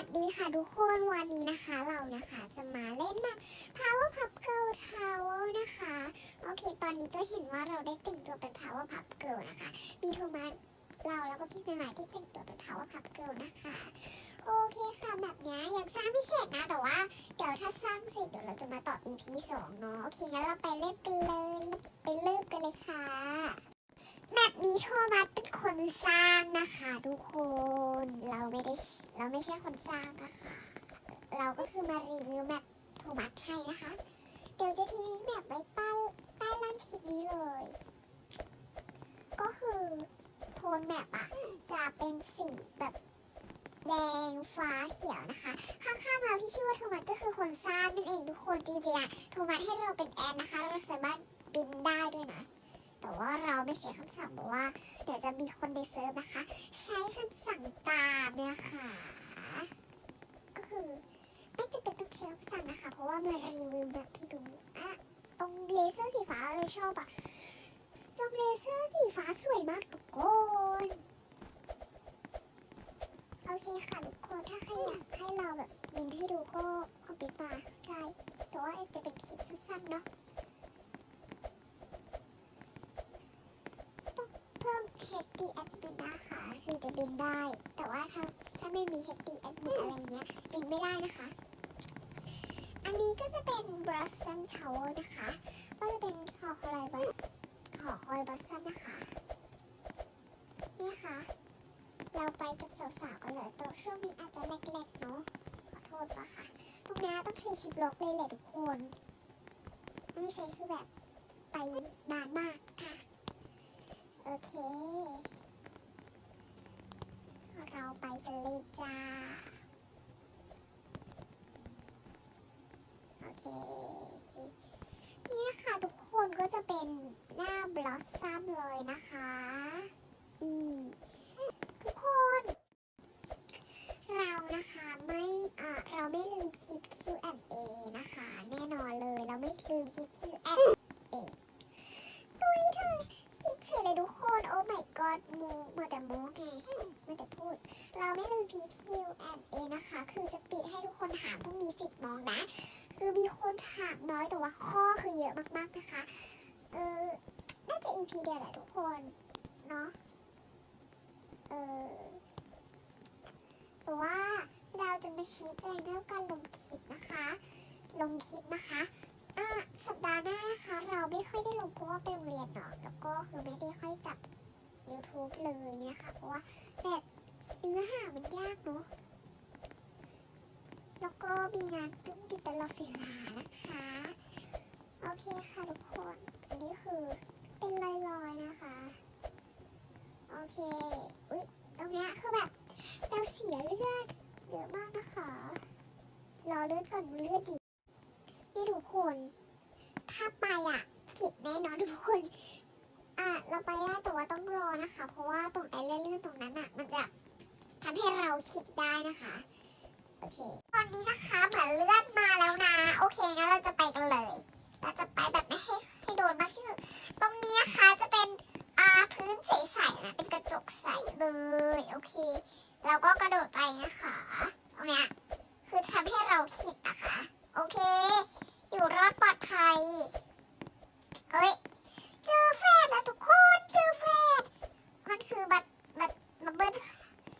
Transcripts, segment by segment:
วัสดีค่ะทุกคนวันนี้นะคะเรานะคะจะมาเล่นแบบ Power Pup Girl Tower นะคะ โอเค ตอนนี้ก็เห็นว่าเราได้แต่งตัวเป็น Power Pup Girl นะคะ มีโทมัสเราแล้วก็พี่เป็นหมาที่แต่งตัวเป็น Power Pup Girl นะคะ โอเคค่ะแบบนี้ยังสร้างไม่เสร็จนะ แต่ว่าเดี๋ยวถ้าสร้างเสร็จเดี๋ยวเราจะมาต่อ EP 2 เนาะโอเคงั้นเราไปเล่นกันเลยไปเริ่มกันเลยค่ะ แบบนี้โทมัสเป็นคนสร้างนะคะทุกคนเราไม่ได้เราไม่ใช่คนสร้างนะคะ เราก็คือมารีวิวแบบโทมัสให้นะคะ เดี๋ยวจะทิ้งแบบไว้ใต้ใต้ล่างคลิปนี้เลย ก็คือโทนแบบอะจะเป็นสีแบบแดงฟ้าเขียวนะคะ ข้างๆเราที่ชื่อว่าโทมัสก็คือคนสร้างนั่นเองทุกคนจริงๆอะโทมัสให้เราเป็นแอนนะคะ เราสามารถบินได้ด้วยนะ แต่ว่าเราไม่เขียนคำสั่งบอกว่า เดี๋ยวจะมีคนในเซิร์ฟนะคะ ใช้คำสั่งตามเนี่ยค่ะ ก็คือไม่จะเป็นต้องใช้คำสั่งนะคะ เพราะว่ามันรีวิวแบบให้ดูอะตรงเลเซอร์สีฟ้าเลยชอบอะตรงเลเซอร์สีฟ้าสวยมากดกคนโอเคค่ะทุกคนถ้าใครอยากให้เราแบบบินให้ดูก็คอมพิวเตอร์ได้แต่ว่าจะเป็นคลิปสั้นๆเนาะ เพิ่ม HD admin ะคะถึงจะบินได้ แต่ว่าถ้าถ้าไม่มี HD admin อะไรเงี้ยบินไม่ได้นะคะ อันนี้ก็จะเป็น Blossom Tower นะคะ ก็จะเป็นหอคอยบัสหอคอยบัสซัมนะคะนี่ค่ะ เราไปกับสาวๆกันเลยแต่ช่วงนี้อาจจะเล็กๆเนาะขอโทษนะคะตรงนี้ต้องเทชิปล็อกเลยแหละทุกคนไม่ใช่คือแบบไปนานมากค่ะ โอเค เราไปกันเลยจ้า โอเค นี่นะคะทุ ก็จะเป็นหน้าบล็อสซัมเลยนะคะอีทุกคน เรานะคะไม่อะเราไม่ลืมคลิป Q&A นะคะ แน่นอนเลยเราไม่ลืมคลิป Q&A ตุ้ยเธอคิดเฉยเลยทุกคน โอ้ my god มูมื่อแต่มูไงมื่แต่พูด เราไม่ลืม PQ and A นะคะ คือจะปิดให้ทุกคนถามพรุ่งนี้สิบโมงนะ คือมีคนถามน้อยแต่ว่าข้อคือเยอะมากๆนะคะ EP เดียวแหละทุกคน เนาะ เออแต่ว่าเราจะมาชี้แจงเรื่องการลงคลิปนะคะ ลงคลิปนะคะอะสัปดาห์หน้านะคะ เราไม่ค่อยได้ลงเพราะว่าเป็นโรงเรียนเนาะ แล้วก็คือไม่ได้ค่อยจับ YouTube เลยนะคะ เพราะว่าแบบเนื้อหามันยากเนาะ แล้วก็มีงานจุ้งติดตลอดเวลานะคะ โอเคค่ะทุกคน อันนี้คือเป็นลอยๆนะคะ โอ เค อุ๊ยตรงเนี้ยคือแบบเราเสียเลือดเยอะมากนะคะ รอเลือดก่อนเลือดดีนี่ทุกคน ถ้าไปอะขิดแน่นอนทุกคน อะเราไปได้แต่ว่าต้องรอนะคะ เพราะว่าตรงไอ้เลือนๆตรงนั้นอะ มันจะทำให้เราคิดได้นะคะ โอเค ตอนนี้นะคะเหมือนเลือน ใสเลยโอเค เราก็กระโดดไปนะคะตรงเนี้ยคือทำให้เราคิดนะคะ โอเค อยู่รอดปลอดภัยเอ้ยเจอแฟนแล้วทุกคนเจอแฟนมันคือบัตบัตบับเบิ้ล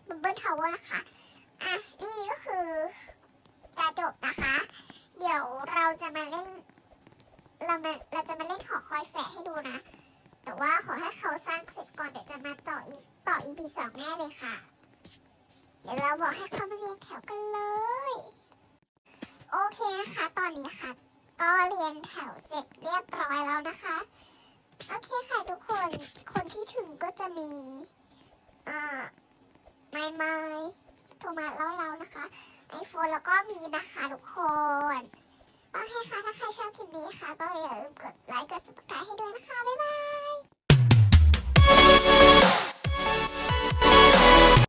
บับเบิ้ลทาวเวอร์นะคะอะนี่ก็คือกระจกนะคะ เดี๋ยวเราจะมาเล่นเรามาเราจะมาเล่นหอคอยแฝดให้ดูนะ แต่ว่าขอให้เขาสร้าง EP สองแน่เลยค่ะ เดี๋ยวเราบอกให้เขามาเรียงแถวกันเลย โอเคนะคะ ตอนนี้ค่ะ ก็เรียงแถวเสร็จเรียบร้อยแล้วนะคะ โอเคค่ะทุกคน คนที่ถึงก็จะมีอ่าไม้ไม้โทรมาเล่าเรานะคะไอโฟนแล้วก็มีนะคะทุกคนโอเคค่ะ ถ้าใครชอบคลิปนี้ค่ะ ก็อย่าลืมกดไลค์ กด subscribe ให้ด้วยนะคะ บ๊ายบาย